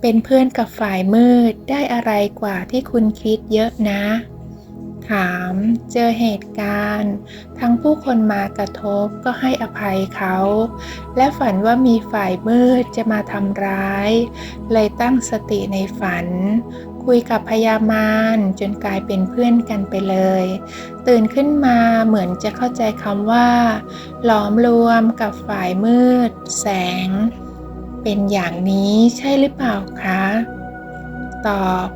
เป็นเพื่อนกับฝ่ายมืดได้อะไรกว่าที่คุณคิดเยอะนะ ถาม เจอเหตุการณ์ ทั้งผู้คนมากระทบก็ให้อภัยเขา และฝันว่ามีฝ่ายมืดจะมาทำร้าย เลยตั้งสติในฝัน คุยกับพญามารจนกลายเป็นเพื่อนกันไปเลย ตื่นขึ้นมาเหมือนจะเข้าใจคำว่า หลอมรวมกับฝ่ายมืด แสง เป็นอย่างนี้ใช่หรือเปล่าคะ ตอบ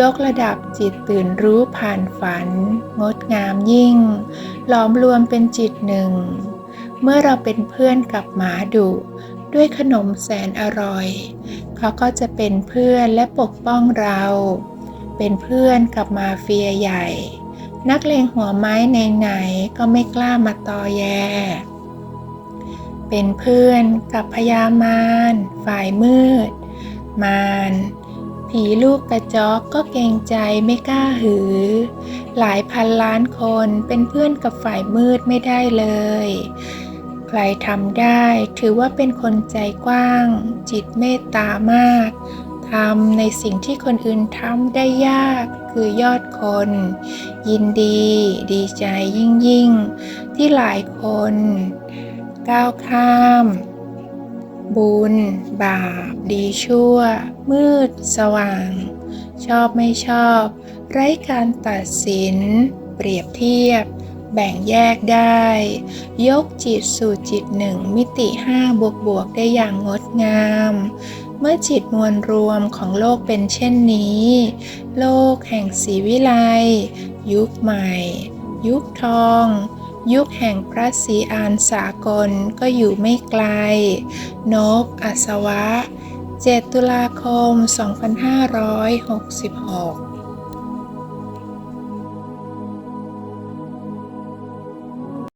ยกระดับจิตตื่นรู้ผ่านฝัน งดงามยิ่ง หลอมรวมเป็นจิตหนึ่ง เมื่อเราเป็นเพื่อนกับหมาดุด้วยขนมแสนอร่อย เขาก็จะเป็นเพื่อนและปกป้องเรา เป็นเพื่อนกับมาเฟียใหญ่ นักเลงหัวไม้ไหนๆก็ไม่กล้ามาตอแย เป็นเพื่อนกับพญามารฝ่ายมืด มารผีลูกกระจอกก็เกรงใจไม่กล้าหือ หลายพันล้านคนเป็นเพื่อนกับฝ่ายมืดไม่ได้เลย ใครทำได้ถือว่าเป็นคนใจกว้าง จิตเมตตามากทำในสิ่งที่คนอื่นทำได้ยากคือยอดคน ยินดี ดีใจยิ่งยิ่งๆที่หลายคน ก้าวข้าม บุญ บาป ดีชั่ว มืด สว่าง ชอบไม่ชอบ ไร้การตัดสิน เปรียบเทียบ แบ่งแยกได้ ยกจิตสู่จิตหนึ่งมิติห้าบวกบวกได้อย่างงดงาม เมื่อจิตมวลรวมของโลกเป็นเช่นนี้ โลกแห่งศรีวิไลยุคใหม่ ยุคทอง ยุคแห่งพระศรีอานสากลก็อยู่ไม่ไกล นบอัศวะ 7 ตุลาคม 2566